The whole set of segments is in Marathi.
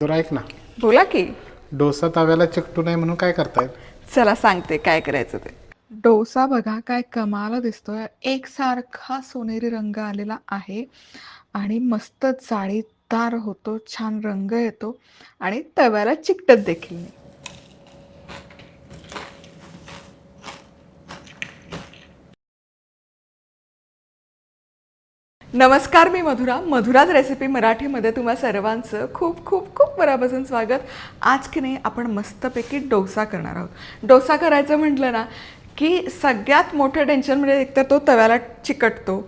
तर ऐक ना. बोला की. डोसा तव्याला चिकटू नये म्हणून काय करतायत? चला सांगते काय करायचं ते. डोसा बघा काय कमाल दिसतोय. एकसारखा सोनेरी रंग आलेला आहे आणि मस्त जाळीदार होतो छान रंग येतो आणि तव्याला चिकटत देखील नाही. नमस्कार मी मधुरा. मधुराज रेसिपी मराठीमध्ये तुम्हा सर्वांचं खूप खूप खूप मनापासून स्वागत. आज की नाही आपण मस्तपैकी डोसा करणार आहोत. डोसा करायचं म्हटलं ना की सगळ्यात मोठं टेन्शन म्हणजे एकतर तो तव्याला चिकटतो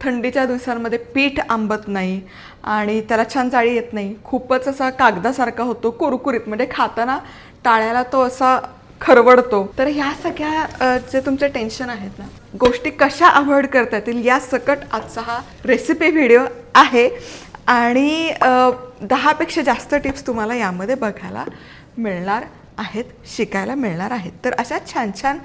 थंडीच्या दिवसांमध्ये पीठ आंबत नाही आणि त्याला छान जाळी येत नाही. खूपच असा कागदासारखा होतो कुरकुरीत. म्हणजे खाताना टाळ्याला तो असा खरवडतो. तर ह्या सगळ्या जे तुमचे टेन्शन आहेत ना गोष्टी कशा अवॉइड करता येतील या सकट आजचा हा रेसिपी व्हिडिओ आहे. आणि दहापेक्षा जास्त टिप्स तुम्हाला यामध्ये बघायला मिळणार आहेत शिकायला मिळणार आहेत. तर अशा छान छान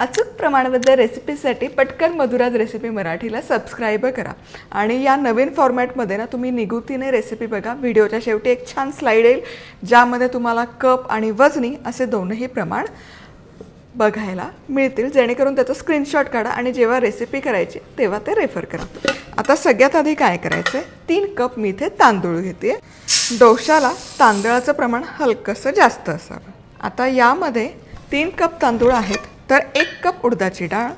अचूक प्रमाणबद्ध रेसिपीसाठी पटकन मधुराज रेसिपी मराठीला सबस्क्राईब करा. आणि या नवीन फॉर्मॅटमध्ये ना तुम्ही निगुतीने रेसिपी बघा. व्हिडिओच्या शेवटी एक छान स्लाईड येईल ज्यामध्ये तुम्हाला कप आणि वजनी असे दोनही प्रमाण बघायला मिळतील. जेणेकरून त्याचा स्क्रीनशॉट काढा आणि जेव्हा रेसिपी करायची तेव्हा ते रेफर करा. आता सगळ्यात आधी काय करायचं आहे तीन कप मी इथे तांदूळ घेते डोशाला तांदळाचं प्रमाण हलकंसं जास्त असावं. आता यामध्ये तीन कप तांदूळ आहेत. तर एक कप उडदाची डाळ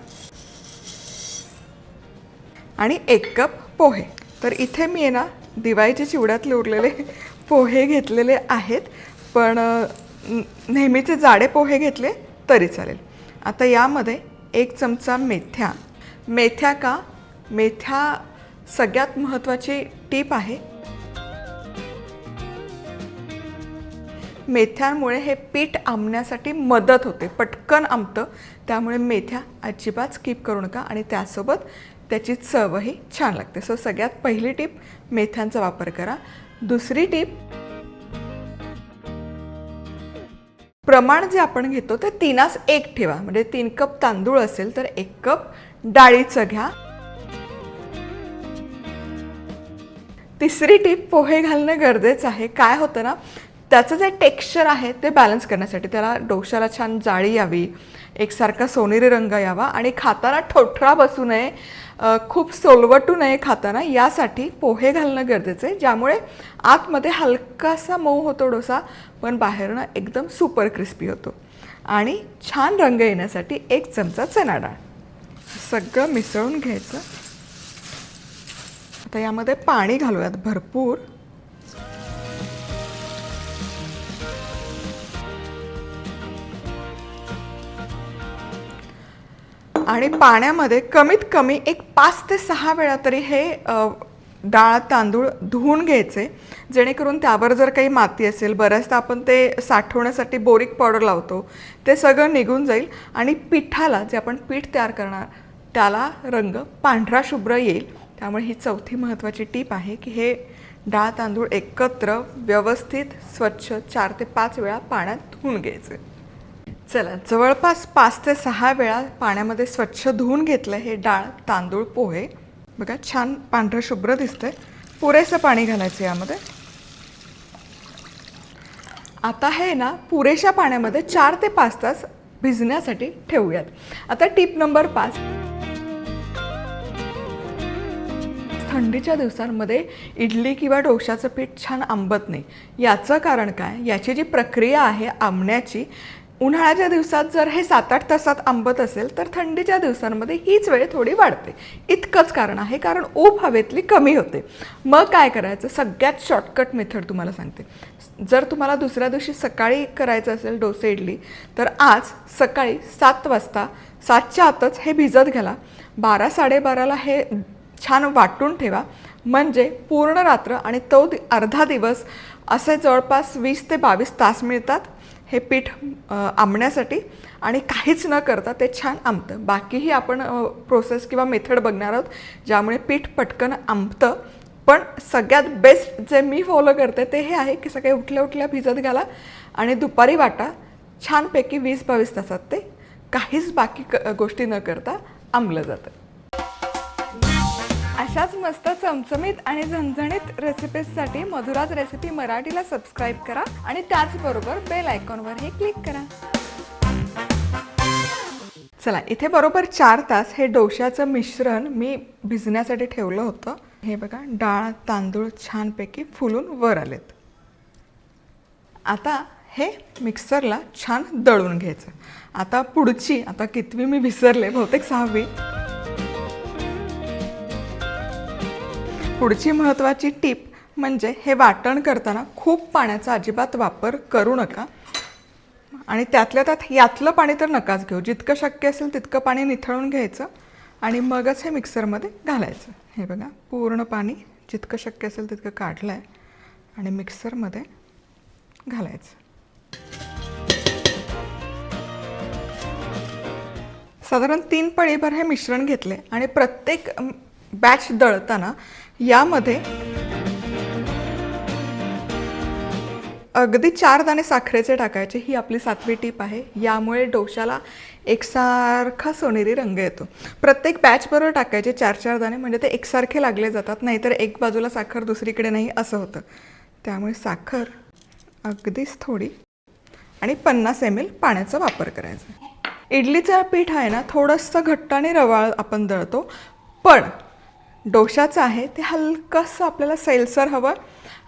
आणि एक कप पोहे. तर इथे मी आहे ना दिवाळीच्या चिवड्यातले उरलेले पोहे घेतलेले आहेत पण नेहमीचे जाडे पोहे घेतले तरी चालेल. आता यामध्ये एक चमचा मेथ्या. मेथ्या का? मेथ्या सगळ्यात महत्त्वाची टीप आहे. मेथ्यांमुळे हे पीठ आंबण्यासाठी मदत होते. पटकन आंबतं त्यामुळे मेथ्या अजिबात स्किप करू नका आणि त्यासोबत त्याची चवही छान लागते. सो सगळ्यात पहिली टीप मेथ्यांचा वापर करा. दुसरी टीप प्रमाण जे आपण घेतो ते तीनास एक ठेवा. म्हणजे तीन कप तांदूळ असेल तर एक कप डाळीचं घ्या. तिसरी टीप पोहे घालणं गरजेचं आहे. काय होतं ना त्याचं जे टेक्स्चर आहे ते बॅलन्स करण्यासाठी त्याला डोशाला छान जाळी यावी एकसारखा सोनेरी रंग यावा आणि खाताना ठोठरा बसू नये खूप सोलवटू नये खाताना यासाठी पोहे घालणं गरजेचं आहे ज्यामुळे आतमध्ये हलकासा मऊ होतो डोसा पण बाहेरनं एकदम सुपर क्रिस्पी होतो. आणि छान रंग येण्यासाठी एक चमचा चणा डाळ. सगळं मिसळून घ्यायचं. आता यामध्ये पाणी घालूयात भरपूर. आणि पाण्यामध्ये कमीत कमी एक पाच ते सहा वेळा तरी हे डाळ तांदूळ धुवून घ्यायचे. जेणेकरून त्यावर जर काही माती असेल बऱ्याचदा आपण ते साठवण्यासाठी बोरिक पावडर लावतो ते सगळं निघून जाईल आणि पिठाला जे आपण पीठ तयार करणार त्याला रंग पांढरा शुभ्र येईल. त्यामुळे ही चौथी महत्त्वाची टीप आहे की हे डाळ तांदूळ एकत्र व्यवस्थित स्वच्छ चार ते पाच वेळा पाण्यात धुवून घ्यायचे. चला जवळपास पाच ते सहा वेळा पाण्यामध्ये स्वच्छ धुवून घेतलं हे डाळ तांदूळ पोहे. बघा छान पांढरं शुभ्र दिसतंय. पुरेसं पाणी घालायचं यामध्ये. आता हे ना पुरेशा पाण्यामध्ये चार ते पाच तास भिजण्यासाठी ठेवूयात. आता टीप नंबर पाच. थंडीच्या दिवसांमध्ये इडली किंवा डोशाचं पीठ छान आंबत नाही. याचं कारण काय? याची जी प्रक्रिया आहे आंबण्याची उन्हाळ्याच्या दिवसात जर हे सात आठ तासात आंबत असेल तर थंडीच्या दिवसांमध्ये हीच वेळ थोडी वाढते. इतकंच कारण आहे कारण ऊब हवेतली कमी होते. मग काय करायचं? सगळ्यात शॉर्टकट मेथड तुम्हाला सांगते. जर तुम्हाला दुसऱ्या दिवशी सकाळी करायचं असेल डोसे इडली तर आज सकाळी सात वाजता सातच्या आतच हे भिजत घाला. बारा साडेबाराला हे छान वाटून ठेवा. म्हणजे पूर्ण रात्र आणि तो दि अर्धा दिवस असे जवळपास वीस ते बावीस तास मिळतात. हे पीठ आंबण्यासाठी. आणि काहीच न करता ते छान आंबतं. बाकीही आपण प्रोसेस किंवा मेथड बघणार आहोत ज्यामुळे पीठ पटकन आंबतं. पण सगळ्यात बेस्ट जे मी फॉलो करते ते हे आहे की सगळे उठल्या उठल्या भिजत घाला आणि दुपारी वाटा. छानपैकी वीस बावीस तासात ते काहीच बाकी क गोष्टी न करता आंबलं जातं. अशाच मस्त चमचमीत आणि झणझणीत रेसिपीजसाठी मधुराज रेसिपी मराठीला सबस्क्राईब करा आणि त्याचबरोबर बेल आयकॉनवरही क्लिक करा. चला इथे बरोबर चार तास हे डोश्याचं मिश्रण मी भिजण्यासाठी ठेवलं होतं. हे बघा डाळ तांदूळ छानपैकी फुलून वर आलेत. आता हे मिक्सरला छान दळून घ्यायचं. आता पुढची आता कितवी मी विसरले बहुतेक सहावी. पुढची महत्त्वाची टीप म्हणजे हे वाटण करताना खूप पाण्याचा अजिबात वापर करू नका. आणि त्यातल्या त्यात यातलं पाणी तर नकाच घेऊ. जितकं शक्य असेल तितकं पाणी निथळून घ्यायचं आणि मगच हे मिक्सरमध्ये घालायचं. हे बघा पूर्ण पाणी जितकं शक्य असेल तितकं काढलं आहे आणि मिक्सरमध्ये घालायचं. साधारण तीन पळीभर हे मिश्रण घेतले आणि प्रत्येक बॅच दळताना यामध्ये अगदी चार दाणे साखरेचे टाकायचे ही आपली सातवी टीप आहे. यामुळे डोशाला एकसारखा सोनेरी रंग येतो. प्रत्येक बॅचबरोबर टाकायचे चार चार दाणे म्हणजे ते एकसारखे लागले जातात नाहीतर एक बाजूला साखर दुसरीकडे नाही असं होतं. त्यामुळे साखर अगदीच थोडी आणि पन्नास एम एल पाण्याचा वापर करायचा. इडलीचं पीठ आहे ना थोडंसं घट्ट आणि रवाळ आपण दळतो पण डोशाचं आहे ते हलकंसं आपल्याला सैलसर हवं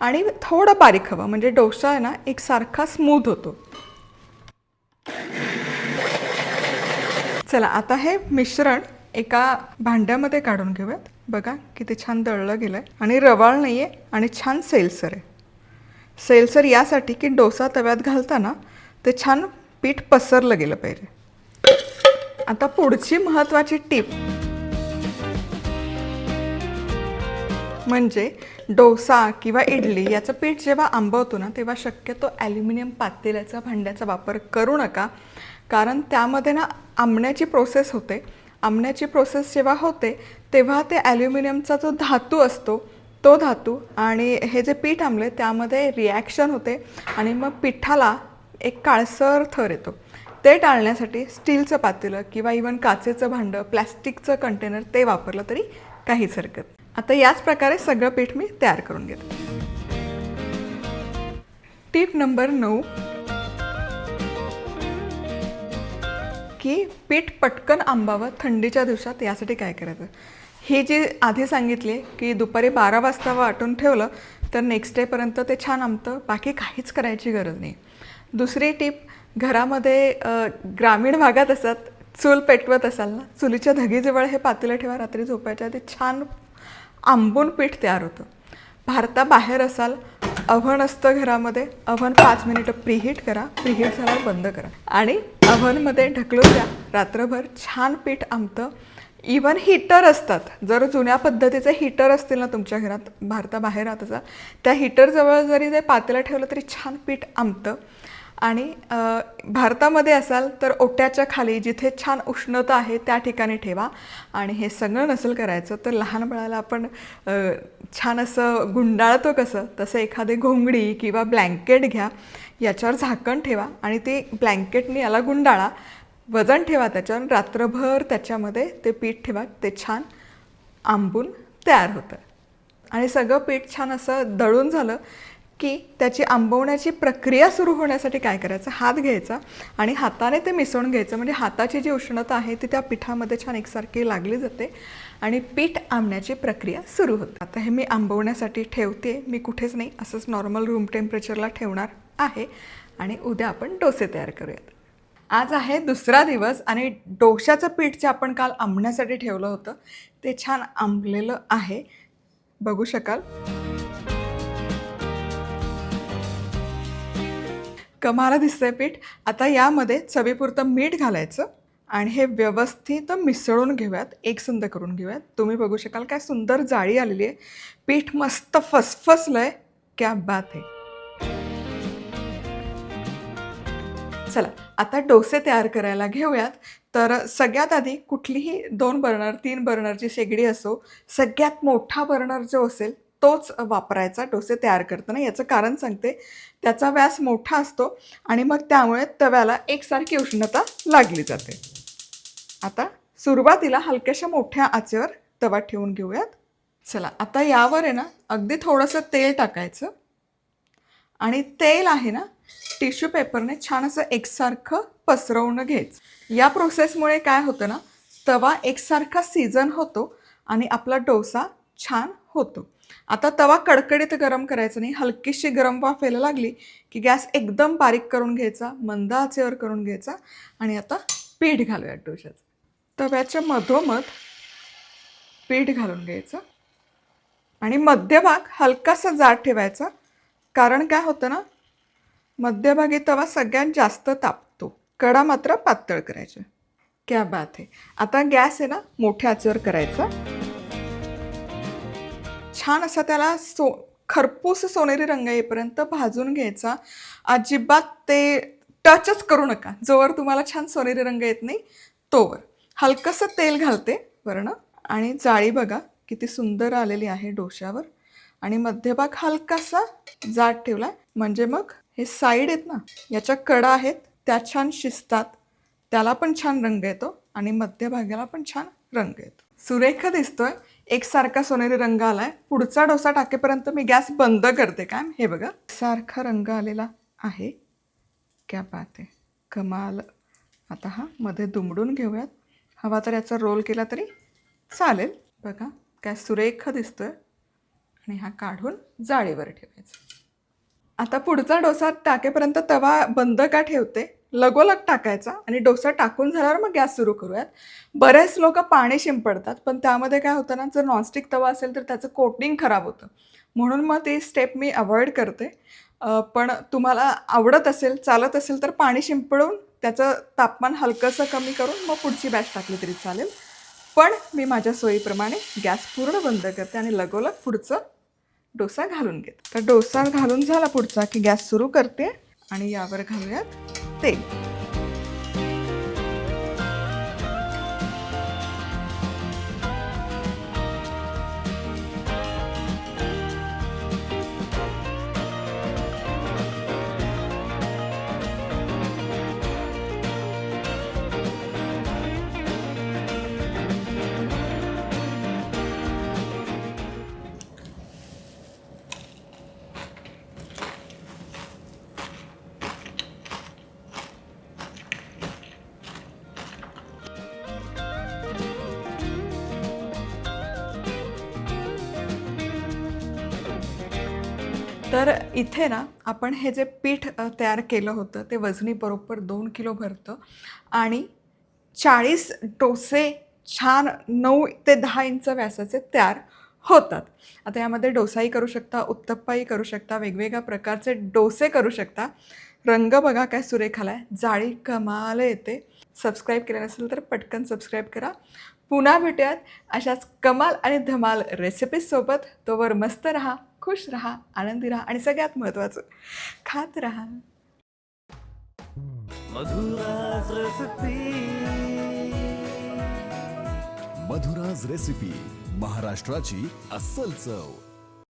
आणि थोडं बारीक हवं. म्हणजे डोसा आहे ना एकसारखा स्मूथ होतो. चला आता हे मिश्रण एका भांड्यामध्ये काढून घेऊयात. बघा किती छान दळलं गेलं आहे आणि रवाळ नाही आहे आणि छान सैलसर आहे. सैलसर यासाठी की डोसा तव्यात घालताना ते छान पीठ पसरलं गेलं पाहिजे. आता पुढची महत्त्वाची टीप. म्हणजे डोसा किंवा इडली याचं पीठ जेव्हा आंबवतो ना तेव्हा शक्यतो ॲल्युमिनियम पातेल्याचा भांड्याचा वापर करू नका. कारण त्यामध्ये ना आंबण्याची प्रोसेस होते. आंबण्याची प्रोसेस जेव्हा होते तेव्हा ते ॲल्युमिनियमचा जो धातू असतो तो धातू आणि हे जे पीठ आंबले त्यामध्ये रिॲक्शन होते आणि मग पिठाला एक काळसर थर येतो. ते टाळण्यासाठी स्टीलचं पातेलं किंवा इवन काचेचं भांडं प्लॅस्टिकचं कंटेनर ते वापरलं तरी काहीच हरकत आता याच प्रकारे सगळं पीठ मी तयार करून घेते. टीप नंबर नऊ. की पीठ पटकन आंबावं थंडीच्या दिवसात यासाठी काय करायचं? हे जे आधी सांगितले की दुपारी बारा वाजता वाटून ठेवलं तर नेक्स्ट डेपर्यंत ते छान आंबतं बाकी काहीच करायची गरज नाही. दुसरी टीप घरामध्ये ग्रामीण भागात असतात चूल पेटवत असाल ना चुलीच्या धगीजवळ हे पातेलं ठेवा रात्री झोपायच्या आधी छान आंबून पीठ तयार होतं. भारताबाहेर असाल अव्हन असतं घरामध्ये अव्हन पाच मिनिटं प्रीहीट करा प्रीहीट झाल्यावर बंद करा. आणि अव्हनमध्ये ढकलून द्या. रात्रभर छान पीठ आंबतं. इवन हीटर असतात. जर जुन्या पद्धतीचे हीटर असतील ना तुमच्या घरात भारताबाहेर राहत असाल त्या हीटरजवळ जरी ते पातेलं ठेवलं तरी छान पीठ आंबतं. आणि भारतामध्ये असाल तर ओट्याच्या खाली जिथे छान उष्णता आहे त्या ठिकाणी ठेवा. आणि हे सगळं नसेल करायचं तर लहान बाळाला आपण छान असं गुंडाळतो कसं? तसं एखादे घोंगडी किंवा ब्लँकेट घ्या. याच्यावर झाकण ठेवा आणि ते ब्लँकेटने याला गुंडाळा. वजन ठेवा त्याच्यावर. रात्रभर त्याच्यामध्ये ते पीठ ठेवा. ते छान आंबून तयार होतं. आणि सगळं पीठ छान असं दळून झालं की त्याची आंबवण्याची प्रक्रिया सुरू होण्यासाठी काय करायचं? हात घ्यायचा आणि हाताने ते मिसळून घ्यायचं. म्हणजे हाताची जी उष्णता आहे ती त्या पिठामध्ये छान एकसारखी लागली जाते आणि पीठ आंबण्याची प्रक्रिया सुरू होते. आता हे मी आंबवण्यासाठी ठेवते. मी कुठेच नाही. असंच नॉर्मल रूम टेम्परेचरला ठेवणार आहे आणि उद्या आपण डोसे तयार करूयात. आज आहे दुसरा दिवस आणि डोशाचं पीठ जे आपण काल आंबण्यासाठी ठेवलं होतं ते छान आंबलेलं आहे. बघू शकाल. कमाला दिसतंय पीठ. आता यामध्ये चवीपुरतं मीठ घालायचं आणि हे व्यवस्थित मिसळून घेऊयात. एकसंद करून घेऊयात. तुम्ही बघू शकाल काय सुंदर जाळी आलेली आहे. पीठ मस्त फसफसलंय. क्या बात आहे चला आता डोसे तयार करायला घेऊयात. तर सगळ्यात आधी कुठलीही दोन बर्नर तीन बर्नरची शेगडी असो सगळ्यात मोठा बर्नर जो असेल तोच वापरायचा डोसे तयार करताना. याचं कारण सांगते. त्याचा व्यास मोठा असतो आणि मग त्यामुळे तव्याला एकसारखी उष्णता लागली जाते. आता सुरुवातीला हलक्याशा मोठ्या आचेवर तवा ठेवून घेऊयात. चला आता यावर आहे ना अगदी थोडंसं तेल टाकायचं. आणि तेल आहे ना टिश्यू पेपरने छान असं एकसारखं पसरवून घ्यायचं. या प्रोसेसमुळे काय होतं ना तवा एकसारखा सीझन होतो आणि आपला डोसा छान होतो. आता तवा कडकडीत गरम करायचा नाही हलकीशी गरम वाफेला लागली की गॅस एकदम बारीक करून घ्यायचा मंद आचेवर करून घ्यायचा आणि आता पीठ घालूयात डोशाचं तव्याच्या मधोमध पीठ घालून घ्यायचं आणि मध्यभाग हलकासा जाड ठेवायचा. कारण काय होतं ना मध्यभागी तवा सगळ्यात जास्त तापतो. कडा मात्र पातळ करायचा. क्या बात आहे आता गॅस आहे ना मोठ्या आचेवर करायचा. छान असा त्याला सो खरपूस सोनेरी रंग येईपर्यंत भाजून घ्यायचा. अजिबात ते टचच करू नका. जोवर तुम्हाला छान सोनेरी रंग येत नाही तोवर. हलकंसं तेल घालते वरणं आणि जाळी बघा किती सुंदर आलेली आहे डोश्यावर. आणि मध्यभाग हलकासा जाड ठेवला म्हणजे मग हे साईड आहेत ना याच्या कडा आहेत त्या छान शिजतात. त्याला पण छान रंग येतो आणि मध्यभागाला पण छान रंग येतो. सुरेख दिसतोय. एकसारखा सोनेरी रंग आलाय. पुढचा डोसा टाकेपर्यंत मी गॅस बंद करते काय? हे बघा. सारखा रंग आलेला आहे. क्या पाहते कमाल. आता हा मध्ये दुमडून घेऊयात. हवा तर याचा रोल केला तरी चालेल. बघा काय सुरेख दिसतोय. आणि हा काढून जाळीवर ठेवायचा. आता पुढचा डोसा टाकेपर्यंत तवा बंद का ठेवते? लगोलग टाकायचा आणि डोसा टाकून झाल्यावर मग गॅस सुरू करूयात. बरेच लोक पाणी शिंपडतात पण त्यामध्ये काय होतं ना जर नॉनस्टिक तवा असेल तर त्याचं कोटिंग खराब होतं. म्हणून मग ती स्टेप मी अवॉइड करते. पण तुम्हाला आवडत असेल चालत असेल तर पाणी शिंपडून त्याचं तापमान हलकंसं कमी करून मग पुढची बॅच टाकली तरी चालेल. पण मी माझ्या सोयीप्रमाणे गॅस पूर्ण बंद करते आणि लगोलग पुढचं डोसा घालून घेते. तर डोसा घालून झाला पुढचा की गॅस सुरू करते आणि यावर घालूयात. तेल तर इथे ना आपण हे जे पीठ तयार केलं होतं ते वजनी बरोबर दोन किलो भरतं. आणि चाळीस डोसे छान नऊ ते दहा इंच व्यासाचे तयार होतात. आता यामध्ये डोसाही करू शकता उत्तप्पाही करू शकता वेगवेगळ्या प्रकारचे डोसे करू शकता. रंग बघा काय सुरेख आहे जाळी कमाल येते. सबस्क्राईब केलं नसेल तर पटकन सबस्क्राईब करा. पुन्हा भेटूयात. अशाच कमाल आणि धमाल रेसिपीजसोबत तोवर मस्त राहा खुश राहा आनंदी राहा आणि सगळ्यात महत्त्वाचं खात राहा. मधुराज रेसिपी मधुराज रेसिपी महाराष्ट्राची अस्सल चव.